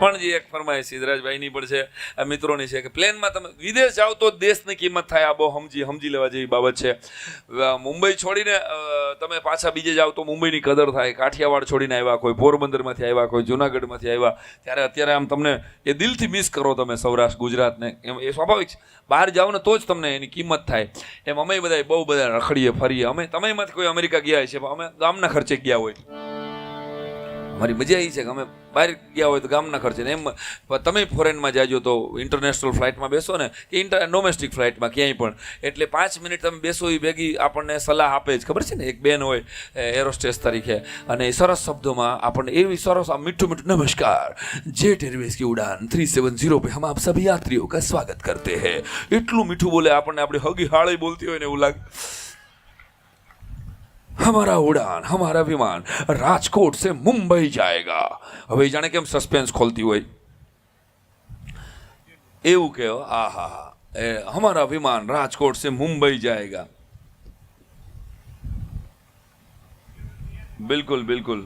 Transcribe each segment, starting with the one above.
પણ જે એક ફરમાઈશ સિદ્ધરાજભાઈની પણ છે મિત્રોની છે કે પ્લેનમાં તમે વિદેશ જાઓ તો દેશની કિંમત થાય, આ બહુ સમજી સમજી લેવા જેવી બાબત છે. મુંબઈ છોડીને તમે પાછા બીજે જાઓ તો મુંબઈની કદર થાય, કાઠિયાવાડ છોડીને આવ્યા કોઈ, પોરબંદરમાંથી આવ્યા કોઈ, જુનાગઢમાંથી આવ્યા, ત્યારે અત્યારે આમ તમને એ દિલથી મિસ કરો તમે સૌરાષ્ટ્ર, ગુજરાતને. એમ, એ સ્વાભાવિક છે. બહાર જાઓ ને તો જ તમને એની કિંમત થાય. એમ અમે બધા બહુ બધા રખડીએ, ફરીએ. અમે, તમે કોઈ અમેરિકા ગયા છે અમે ગામના ખર્ચે ગયા હોય. મારી મજા આવી છે કે અમે બહાર ગયા હોય તો ગામના ખર્ચે એમ. તમે ફોરેનમાં જાજો તો ઇન્ટરનેશનલ ફ્લાઇટમાં બેસો ને, કે ઇન્ટર ડોમેસ્ટિક ફ્લાઇટમાં ક્યાંય પણ. એટલે પાંચ મિનિટ તમે બેસો એ ભેગી આપણને સલાહ આપે જ. ખબર છે ને, એક બેન હોય એરોસ્ટેસ તરીકે. અને એ સરસ શબ્દોમાં આપણને એવી સરસ, આ મીઠું મીઠું, નમસ્કાર. જેટ એરવેઝ કી ઉડાન થ્રી સેવન ઝીરો પે હમ આપ સભી યાત્રીઓ કા સ્વાગત કરતે હે. એટલું મીઠું બોલે આપણને, આપણી હગી હાળી બોલતી હોય ને એવું લાગે. हमारा उड़ान, हमारा विमान राजकोट से मुंबई जाएगा। हवे जाने के हम सस्पेंस खोलती हुई। एवं कह आ हा हमारा विमान राजकोट से मुंबई जाएगा। बिल्कुल बिल्कुल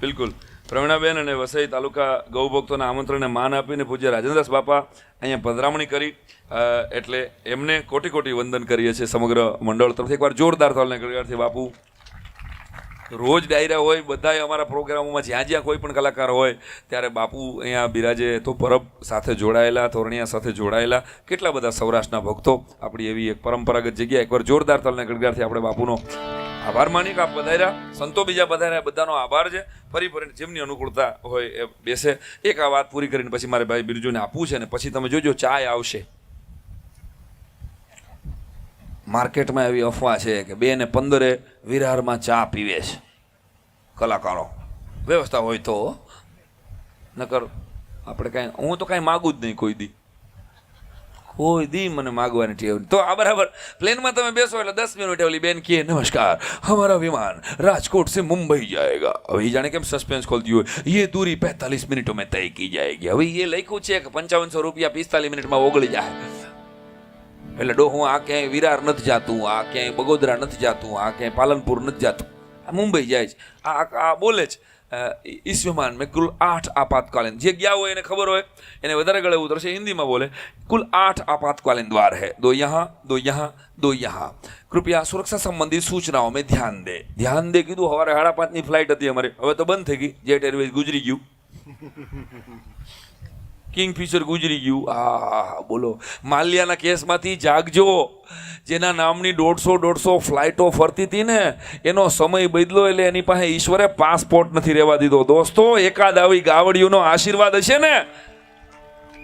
बिल्कुल। પ્રવીણાબેન અને વસઈ તાલુકા ગૌભક્તોના આમંત્રણને માન આપીને પૂજ્ય રાજેન્દ્રદાસ બાપા અહીંયા પધરામણી કરી એટલે એમને કોટી કોટી વંદન કરીએ છીએ સમગ્ર મંડળ તરફથી. એકવાર જોરદાર તાલને કરી બાપુ. રોજ ડાયરા હોય, બધાય અમારા પ્રોગ્રામોમાં જ્યાં જ્યાં કોઈ પણ કલાકાર હોય, ત્યારે બાપુ અહીંયા બિરાજે તો પરબ સાથે જોડાયેલા, તોરણિયા સાથે જોડાયેલા, કેટલા બધા સૌરાષ્ટ્રના ભક્તો. આપણી એવી એક પરંપરાગત જગ્યા. એકવાર જોરદાર તાલને ગળગારથી આપણે બાપુનો આભાર માની કે આપ વધાર્યા સંતો બીજા વધાર્યા બધાનો આભાર છે. ફરી ફરીને જેમની અનુકૂળતા હોય એ બેસે. એક આ વાત પૂરી કરીને પછી મારે ભાઈ બિરજુને આપવું છે ને પછી તમે જોજો, ચાય આવશે. માર્કેટમાં એવી અફવા છે કે બે ને પંદરે વિરારમાં ચા પીવે છે. કલાકારો. વ્યવસ્થા હોય તો. નકર આપણે કાંઈ હું તો કાંઈ માગું જ નહીં કોઈ દી. કોઈ દી મને માગવાની ટેવ તો આ બરાબર, પ્લેનમાં તમે બેસો એટલે દસ મિનિટ ઓલી બેન કહે, નમસ્કાર હમારા વિમાન રાજકોટ સે મુંબઈ જાયેગા. હવે એ જાણે કેમ સસ્પેન્સ ખોલ દીધું હોય એ દૂરી પેંતાલીસ મિનિટો મેં તય કી જાયેગી. હવે એ લખ્યું છે કે પંચાવનસો રૂપિયા પિસ્તાલીસ મિનિટમાં ઓગળી જાય. એટલે ડોહું આ ક્યાંય વિરાર નથી જાતું, આ ક્યાંય બગોદરા નથી જાતું, આ ક્યાંય પાલનપુર નથી જાતું. આ મુંબઈ જાય છે. આ આ બોલે છે. અ, इस विमान में कुल आठ आपातकालीन જે ગયા હોય એને ખબર હોય એને વધારે ગળે ઉતરશે હિન્દીમાં બોલે कुल आठ आपातकालीन द्वार है दो यहाँ दो यहाँ दो यहाँ कृपया सुरक्षा संबंधी सूचनाओं में ध्यान दे ધ્યાન દે કીધું સવારે સાડા પાંચની ફ્લાઇટ હતી અમારે હવે તો બંધ થઈ ગઈ જેટ એરવેઝ ગુજરી ગયું કિંગફિશર ગુજરી ગયું. આ બોલો. માલ્યાના કેસમાંથી જાગજો. જેના નામની દોઢસો દોઢસો ફ્લાઇટો ફરતી હતી ને, એનો સમય બદલો એટલે એની પાસે ઈશ્વરે પાસપોર્ટ નથી રહેવા દીધો. દોસ્તો, એકાદ આવી ગાવડીઓનો આશીર્વાદ હશે ને,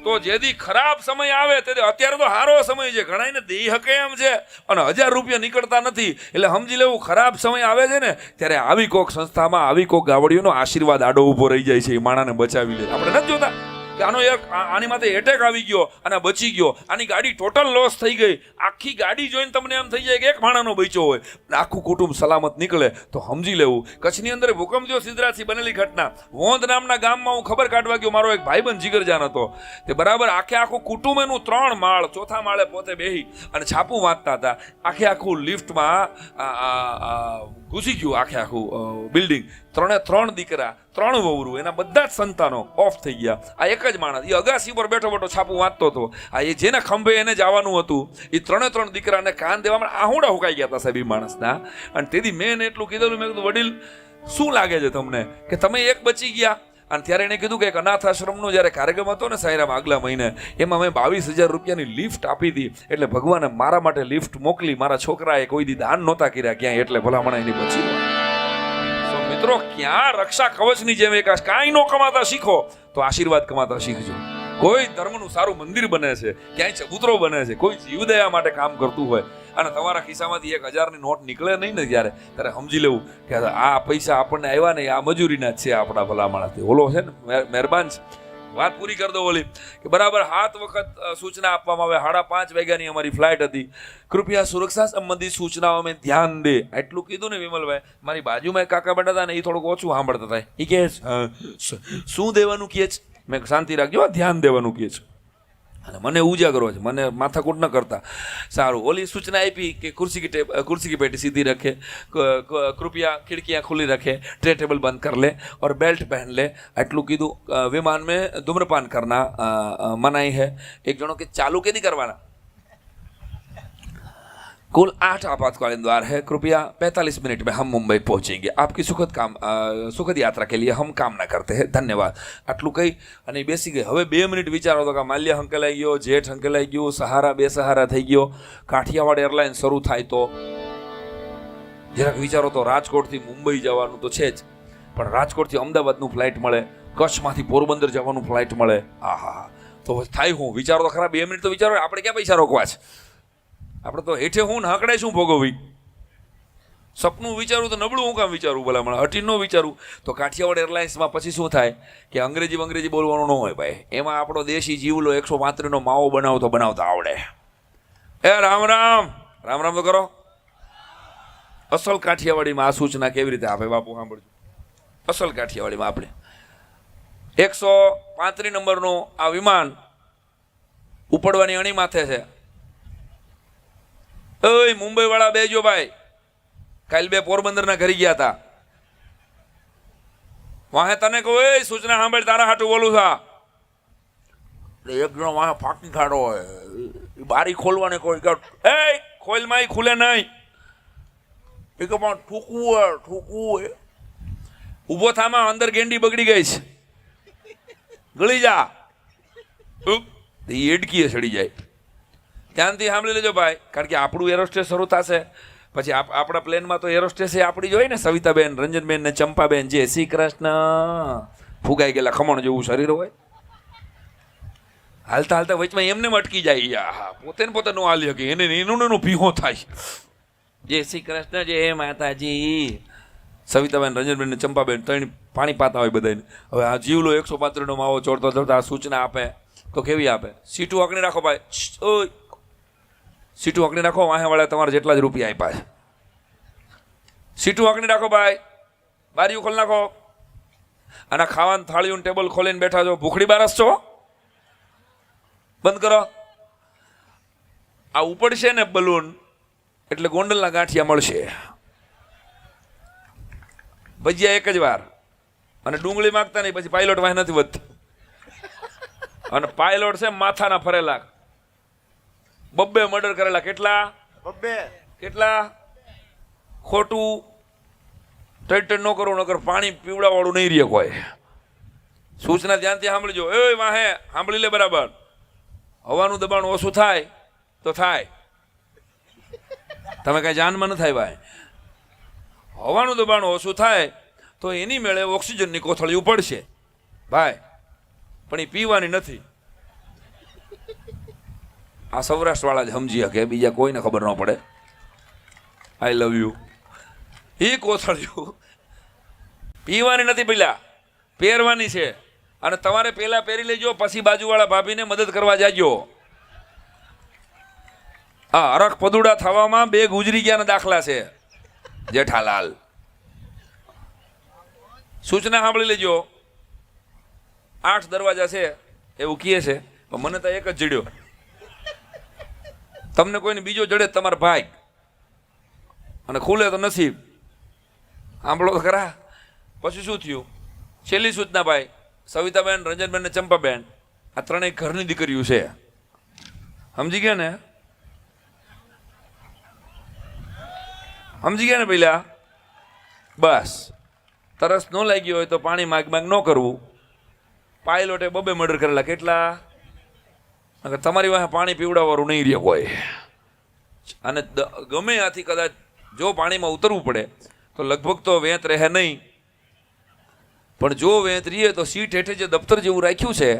તો જેથી ખરાબ સમય આવે તે અત્યારે તો સારો સમય છે. ઘણાને દઈ હકે એમ છે, અને હજાર રૂપિયા નીકળતા નથી. એટલે સમજી લેવું, ખરાબ સમય આવે છે ને, ત્યારે આવી કોક સંસ્થામાં, આવી કોક ગાવડીઓનો આશીર્વાદ આડો ઊભો રહી જાય છે. એ માણાને બચાવી લે. આપણે નથી જોતા. કે આનો એક આની માથે એટેક આવી ગયો અને બચી ગયો. આની ગાડી ટોટલ લોસ થઈ ગઈ. આખી ગાડી જોઈને તમને એમ થઈ જાય કે એક માણાનો બચ્યો હોય. આખું કુટુંબ સલામત નીકળે તો સમજી લેવું. કચ્છની અંદર ભૂકંપ જો સિદ્ધરાજથી બનેલી ઘટના. વોંધ નામના ગામમાં હું ખબર કાઢવા ગયો, મારો એક ભાઈબંધ જીગરજાન હતો. તે બરાબર આખે આખું કુટુંબ એનું ત્રણ માળ, ચોથા માળે પોતે બેહી અને છાપું વાંચતા હતા. આખે આખું લિફ્ટમાં ઘૂસી ગયું, આખે આખું બિલ્ડિંગ ત્રણે ત્રણ દીકરા, ત્રણ વહુરું, એના બધા જ સંતાનો ઓફ થઈ ગયા. આ એક જ માણસ, એ અગાસી પર બેઠો બેઠો છાપું વાંચતો હતો. આ એ જેના ખંભે એને જવાનું હતું, એ ત્રણે ત્રણ દીકરાને કાન દેવામાં આહુડા હુકાઈ ગયા હતા સાહેબ માણસના. અને તેથી મેં એટલું કીધેલું, મેં કીધું, વડીલ, શું લાગે છે તમને? કે તમે એક બચી ગયા? અને ત્યારે એણે કીધું કે એક અનાથ આશ્રમનો જ્યારે કાર્યક્રમ હતો ને સાયરામ આગલા મહિને, એમાં મેં બાવીસ હજાર રૂપિયાની લિફ્ટ આપી હતી. એટલે ભગવાને મારા માટે લિફ્ટ મોકલી, મારા છોકરાએ કોઈ દી દાન નહોતા કર્યા ક્યાંય. એટલે ભલામણ એની. સો મિત્રો ક્યાં રક્ષા કવચની જેમ એક કાંઈ નો કમાતા શીખો. તો આશીર્વાદ કમાતા શીખજો. કોઈ ધર્મનું સારું મંદિર બને છે, ક્યાંય ચબૂતરો બને છે, કોઈ જીવદયા માટે કામ કરતું હોય અને તમારા ખિસ્સામાંથી એક હજારની નોટ નીકળે નહીં ને ત્યારે ત્યારે સમજી લેવું કે આ પૈસા આપણને આવ્યા નહીં આ મજૂરીના જ છે આપણા ભલામણાથી ઓલો છે ને, મહેર- મહેરબાન છે. વાત પૂરી કરી દો ઓલી. કે બરાબર સાત વખત સૂચના આપવામાં આવે. સાડા પાંચ વાગ્યાની અમારી ફ્લાઇટ હતી. કૃપયા સુરક્ષા સંબંધિત સૂચનાઓ મેં ધ્યાન દે. એટલું કીધું ને વિમલભાઈ મારી બાજુમાં એક કાકા બેઠા હતા ને એ થોડુંક ઓછું સાંભળતા હતા. એ "અ, શ- દેવાનું કહે છે? મેં શાંતિ રાખજો ધ્યાન દેવાનું કહે છે. અને મને ઉજાગરો છે, મને માથાકૂટ ન કરતા. સારું, ઓલી સૂચના આપી કે ખુરશી કે ખુરશી કી પેટી સીધી રખે કૃપયા ખિડકીયા ખુલ્લી રખે, ટ્રે ટેબલ બંધ કર લે ઓર બેલ્ટ પહેન લે. આટલું કીધું વિમાન મેં ધૂમ્રપાન કરના મનાઈ હે. એક જણો કે ચાલુ કે નહીં કરવાના? कुल आठ आपातकालीन द्वार है कृपया 45 मिनट में हम मुंबई पहुंचेंगे आपकी सुखद काम अ, सुखद यात्रा के लिए हम कामना करते हैं धन्यवाद આટલું કહી અને ઈ બેસી ગઈ હવે બે મિનિટ વિચારો તો કે માલ્ય હંકેલાઈ ગયો જેઠ હંકેલાઈ ગયું સહારા બે સહારા થઈ ગયો કાઠિયાવાડ એરલાઇન શરૂ થાય તો જરાક વિચારો તો રાજકોટથી મુંબઈ જવાનું તો છે જ પણ રાજકોટથી અમદાવાદનું ફ્લાઇટ મળે કચ્છમાંથી પોરબંદર જવાનું ફ્લાઇટ મળે આહા તો થાય હું વિચારો તો ખરા બે મિનિટ તો વિચારો આપણે ક્યાં પૈસા રોકવા છે આપણે તો હેઠે હું ને હકડે શું ભોગવવી? સપનું વિચારું તો નબળું હું કામ વિચારું ભલામણ? હટી ન વિચારું. તો કાઠિયાવાડ એરલાઇન્સમાં પછી શું થાય? કે અંગ્રેજી અંગ્રેજી બોલવાનું ન હોય ભાઈ. એમાં આપણો દેશી જીવલો એકસો પાંત્રીનો માવો બનાવતો બનાવતા આવડે. એ રામ રામ! રામ રામ તો કરો. અસલ કાઠિયાવાડીમાં આ સૂચના કેવી રીતે આપે? બાપુ, સાંભળજો. અસલ કાઠિયાવાડીમાં આપણે. એકસો પાંત્રીસ નંબરનું આ વિમાન ઉપડવાની અણી માથે છે. મુંબઈ વાળા બેજો ભાઈ. કાલ બે પોરબંદરના ઘરે ગયા હતા વાહે તને કહું એ સૂચના સાંભળ, તારા હાટું બોલું થા એક જણો વાહે ફાંકી ખાડો હોય. બારી ખોલવાની કોઈ એ ખોલમાં ઈ ખુલે નહીં. એ કે, પણ ઠૂકવું હોય ઠૂકવું હોય. ઊભો થામાં અંદર ગેંડી બગડી ગઈ છે. ગળી જા. એ એડકીએ સડી જાય. ધ્યાનથી સાંભળી લેજો ભાઈ, કારણ કે આપણું એરોસ્ટેસ શરૂ થશે. પછી આપ- આપણા પ્લેનમાં તો એરોસ્ટેસ એ આપણી જ ને, સવિતાબેન, રંજનબેન ને ચંપાબેન જે, શ્રી કૃષ્ણ. ફુગાઈ ગયેલા ખમણ જેવું શરીર હોય. હાલતા હાલતા વચમાં એમને અટકી જાય. હા પોતે ને પોતે નો હાલી શકે એને એનું એનું ભીહો થાય. જય શ્રી કૃષ્ણ જય માતાજી. સવિતાબેન, રંજનબેન ને ચંપાબેન ત્રણ પાણી પાતા હોય બધાને હવે આ જીવલો એકસો પાંત્રીસનો માવો ચોડતો ચોડતા આ સૂચના આપે. તો કેવી આપે? સીટું અકડી રાખો ભાઈ. ઓય. સીટું અકડી નાખો વાળા તમારે જેટલા જ રૂપિયા આપ્યા સીટું અકડી નાખો ભાઈ. બારીયું ખોલી નાખો. અને ખાવાનું થાળીયું ટેબલ ખોલીને બેઠા છો. ભૂખડી બારસ છો? બંધ કરો. આ ઉપડશે ને બલૂન, એટલે ગોંડલના ગાંઠિયા મળશે. ભજીયા એક જ વાર. અને ડુંગળી માગતા નહીં, પછી પાયલોટ વાહ નથી વધતી. અને પાયલોટ છે માથાના ફરેલા બબ્બે મર્ડર કરેલા કેટલા? બબ્બે. કેટલા? ખોટું. ટટ ન કરો નકર પાણી પીવડાવાળું નહીં રહે કોઈ. સૂચના ધ્યાનથી સાંભળજો. એ વાહે સાંભળી લે બરાબર. હવાનું દબાણ ઓછું થાય તો થાય. તમે કાંઈ જાનમાં ન થાય ભાઈ. હવાનું દબાણ ઓછું થાય તો એની મેળે ઓક્સિજનની કોથળીઓ પડશે ભાઈ પણ એ પીવાની નથી. આ સૌરાષ્ટ્રવાળા જ સમજી શકે, બીજા કોઈને ખબર ન પડે. આઈ લવ યુ એ કોથળ્યું. પીવાની નથી પેલા. પહેરવાની છે. અને તમારે પહેલા પહેરી લેજો, પછી બાજુવાળા ભાભીને મદદ કરવા જાજો. આ અરખ પદુડા થવામાં બે ગુજરી ગયાના દાખલા છે. જેઠાલાલ. સૂચના સાંભળી લેજો. આઠ દરવાજા છે, એવું કહે છે. પણ મને તો એક જ જડ્યો તમને કોઈને બીજો જડે તમારા ભાઈ. અને ખુલે તો નસીબ. સાંભળો ખરા. પછી શું થયું? છેલ્લી સૂચના ભાઈ, સવિતાબેન, રંજનબેન ને ચંપાબેન, આ ત્રણેય ઘરની દીકરીઓ છે. સમજી ગયા ને? સમજી ગયા ને પેલા? બસ. તરસ ન લાગ્યો હોય તો પાણી માગ માગ ન કરવું. પાયલોટે બબે મર્ડર કરેલા. કેટલા? નકર તમારી પાસે પાણી પીવડાવવાનું નહીં રહ્યું કોઈ અને ગમે આથી કદાચ જો પાણીમાં ઉતરવું પડે, તો લગભગ તો વેત રહે નહીં. પણ જો વેત રહીએ તો સીટ હેઠે જે દફતર જેવું રાખ્યું છે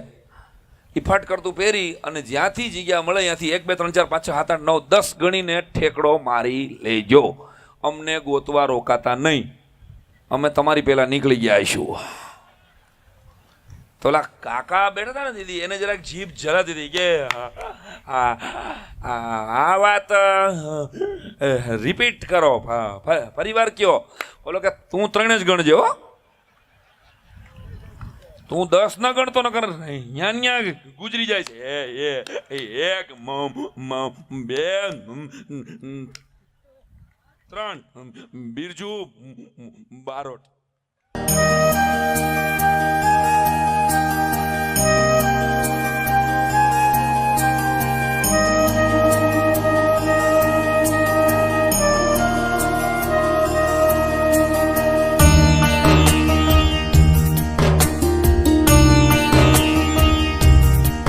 એ ફાટ કરતું પહેરી અને જ્યાંથી જગ્યા મળે ત્યાંથી એક, બે, ત્રણ, ચાર, પાંચ સાત, આઠ, નવ, દસ ગણીને ઠેકડો મારી લેજો. અમને ગોતવા રોકાતા નહીં. અમે તમારી પહેલાં નીકળી ગયા આવીશું તો ઓલા કાકા બેઠા હતા ને દીદી, એને જરાક જીભ જરા દીધી કે આ વાત રિપીટ કરો, ફ- ફ- ફરી વાર કયો? બોલો કે તું ત્રણે જ ગણજો, હો. તું દસ ન ગણતો ન કર ન્યા ન્યા ગુજરી જાય છે. એ એ એક, મમ બે ત્રણ બિરજુ બારોટ.